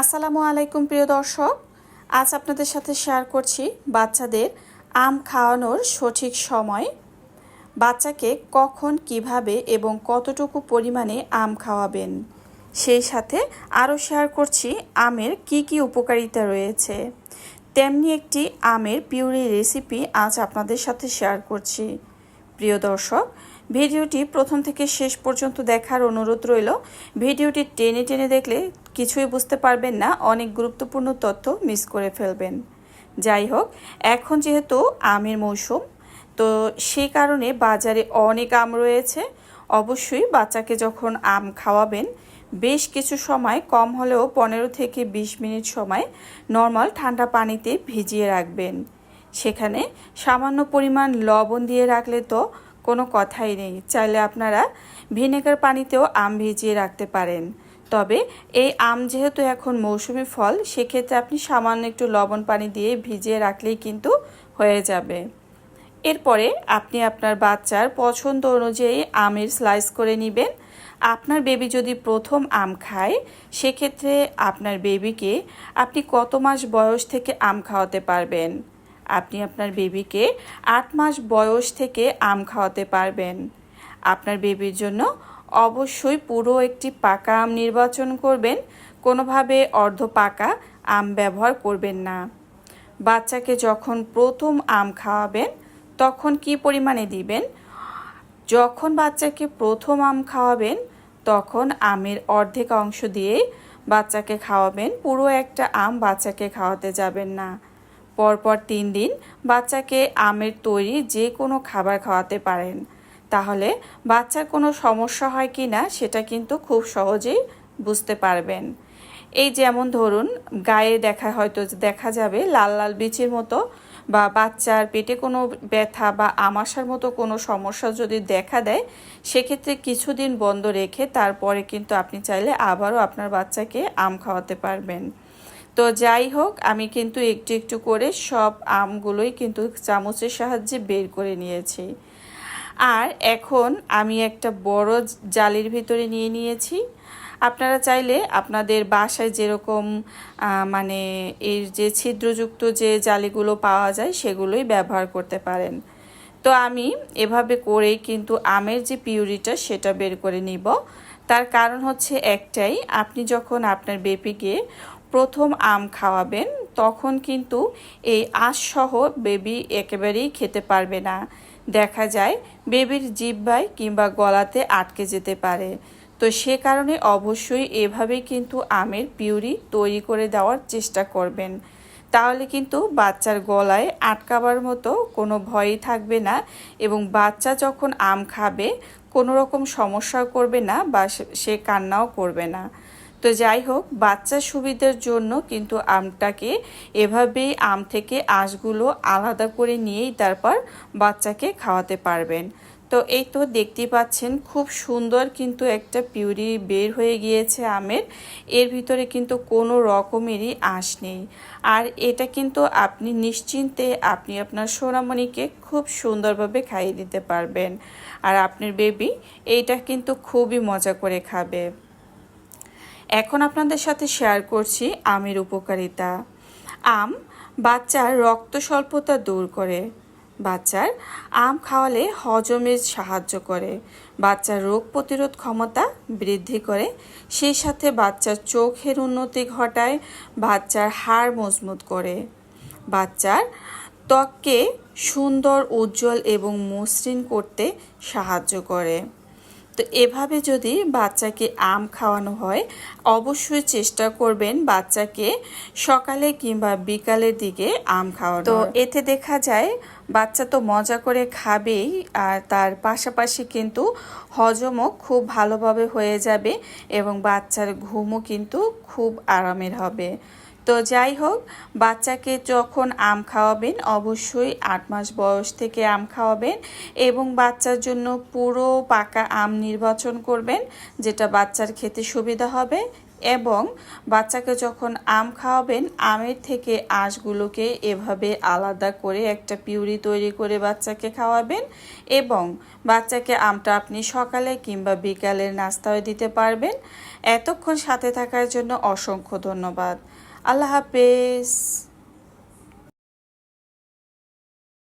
আসসালামু আলাইকুম, প্রিয় দর্শক। আজ আপনাদের সাথে শেয়ার করছি বাচ্চাদের আম খাওয়ানোর সঠিক সময়। বাচ্চাকে কখন, কীভাবে এবং কতটুকু পরিমাণে আম খাওয়াবেন? সেই সাথে আরও শেয়ার করছি আমের কি কি উপকারিতা রয়েছে। তেমনি একটি আমের পিউরি রেসিপি আজ আপনাদের সাথে শেয়ার করছি। প্রিয় দর্শক ভিডিওটি প্রথম থেকে শেষ পর্যন্ত দেখার অনুরোধ রইল। ভিডিওটি টেনে টেনে দেখলে কিছুই বুঝতে পারবেন না, অনেক গুরুত্বপূর্ণ তথ্য মিস করে ফেলবেন। যাই হোক, এখন যেহেতু আমের মৌসুম, তো সেই কারণে বাজারে অনেক আম রয়েছে। অবশ্যই বাচ্চাকে যখন আম খাওয়াবেন, বেশ কিছু সময়, কম হলেও পনেরো থেকে বিশ মিনিট সময় নর্মাল ঠান্ডা পানিতে ভিজিয়ে রাখবেন। সেখানে সামান্য পরিমাণ লবণ দিয়ে রাখলে তো কোনো কথাই নেই। চাইলে আপনারা ভিনেগার পানিতেও আম ভিজিয়ে রাখতে পারেন। তবে এই আম যেহেতু এখন মৌসুমি ফল, সেক্ষেত্রে আপনি সামান্য একটু লবণ পানি দিয়ে ভিজিয়ে রাখলেই কিন্তু হয়ে যাবে। এরপরে আপনি আপনার বাচ্চার পছন্দ অনুযায়ী আমের স্লাইস করে নেবেন। আপনার বেবি যদি প্রথম আম খায়, সেক্ষেত্রে আপনার বেবিকে আপনি কত মাস বয়স থেকে আম খাওয়াতে পারবেন? আপনি আপনার বেবিকে আট মাস বয়স থেকে আম খাওয়াতে পারবেন। আপনার বেবির জন্য অবশ্যই পুরো একটি পাকা আম নির্বাচন করবেন। কোনোভাবে অর্ধ পাকা আম ব্যবহার করবেন না। বাচ্চাকে যখন প্রথম আম খাওয়াবেন, তখন কি পরিমাণে দিবেন? যখন বাচ্চাকে প্রথম আম খাওয়াবেন, তখন আমের অর্ধেক অংশ দিয়ে বাচ্চাকে খাওয়াবেন। পুরো একটা আম বাচ্চাকে খাওয়াতে যাবেন না। পরপর তিন দিন বাচ্চাকে আমের তৈরি যে কোনো খাবার খাওয়াতে পারেন। তাহলে বাচ্চার কোনো সমস্যা হয় কি না সেটা কিন্তু খুব সহজেই বুঝতে পারবেন। এই যেমন ধরুন, গায়ে দেখা হয়তো দেখা যাবে লাল লাল বিচির মতো বা বাচ্চার পেটে কোনো ব্যথা বা আমাশার মতো কোনো সমস্যা যদি দেখা দেয়, সেক্ষেত্রে কিছুদিন বন্ধ রেখে তারপরে কিন্তু আপনি চাইলে আবারও আপনার বাচ্চাকে আম খাওয়াতে পারবেন। তো যাই হোক, আমি কিন্তু একটু একটু করে সব আমগুলোই কিন্তু চামচের সাহায্যে বের করে নিয়েছি। আর এখন আমি একটা বড় জালির ভিতরে নিয়ে নিয়েছি। আপনারা চাইলে আপনাদের বাসায় যেরকম মানে এর যে ছিদ্রযুক্ত যে জালিগুলো পাওয়া যায়, সেগুলোই ব্যবহার করতে পারেন। তো আমি এভাবে করেই কিন্তু আমের যে পিউরিটা, সেটা বের করে নিব। তার কারণ হচ্ছে একটাই, আপনি যখন আপনার বেপিকে প্রথম আম খাওয়াবেন, তখন কিন্তু এই আঁশসহ বেবি একেবারেই খেতে পারবে না। দেখা যায় বেবির জিব্বায় কিংবা গলাতে আটকে যেতে পারে। তো সে কারণে অবশ্যই এভাবে কিন্তু আমের পিউরি তৈরি করে দেওয়ার চেষ্টা করবেন। তাহলে কিন্তু বাচ্চার গলায় আটকাবার মতো কোনো ভয়ই থাকবে না এবং বাচ্চা যখন আম খাবে, কোনো রকম সমস্যা করবে না বা সে কান্নাও করবে না। তো যাই হোক, বাচ্চা সুবিধার জন্য কিন্তু আমটাকে এভাবেই আম থেকে আঁশগুলো আলাদা করে নিয়েই তারপর বাচ্চাকে খাওয়াতে পারবেন। তো এই তো দেখতেই পাচ্ছেন, খুব সুন্দর কিন্তু একটা পিউরি বের হয়ে গিয়েছে আমের। এর ভিতরে কিন্তু কোনো রকমেরই আঁশ নেই। আর এটা কিন্তু আপনি নিশ্চিন্তে আপনি আপনার সোনামণিকে খুব সুন্দরভাবে খাইয়ে দিতে পারবেন। আর আপনার বেবি এইটা কিন্তু খুবই মজা করে খাবে। এখন আপনাদের সাথে শেয়ার করছি আমের উপকারিতা। আম বাচ্চার রক্ত স্বল্পতা দূর করে। বাচ্চার আম খাওয়ালে হজমে সাহায্য করে। বাচ্চার রোগ প্রতিরোধ ক্ষমতা বৃদ্ধি করে। সেই সাথে বাচ্চার চোখের উন্নতি ঘটায়, বাচ্চার হাড় মজবুত করে। বাচ্চার ত্বককে সুন্দর, উজ্জ্বল এবং মসৃণ করতে সাহায্য করে। তো এভাবে যদি বাচ্চাকে আম খাওয়ানো হয়, অবশ্যই চেষ্টা করবেন বাচ্চাকে সকালে কিংবা বিকালের দিকে আম খাওয়ানো। তো এতে দেখা যায়, বাচ্চা তো মজা করে খাবেই, আর তার পাশাপাশি কিন্তু হজমও খুব ভালোভাবে হয়ে যাবে এবং বাচ্চার ঘুমও কিন্তু খুব আরামের হবে। তো যাই হোক, বাচ্চাকে যখন আম খাওয়াবেন, অবশ্যই আট মাস বয়স থেকে আম খাওয়াবেন এবং বাচ্চার জন্য পুরো পাকা আম নির্বাচন করবেন, যেটা বাচ্চার খেতে সুবিধা হবে এবং বাচ্চাকে যখন আম খাওয়াবেন, আমের থেকে আঁশগুলোকে এভাবে আলাদা করে একটা পিউরি তৈরি করে বাচ্চাকে খাওয়াবেন এবং বাচ্চাকে আমটা আপনি সকালে কিংবা বিকালের নাস্তায় দিতে পারবেন। এতক্ষণ সাথে থাকার জন্য অসংখ্য ধন্যবাদ। আল্লাহ হাফেজ।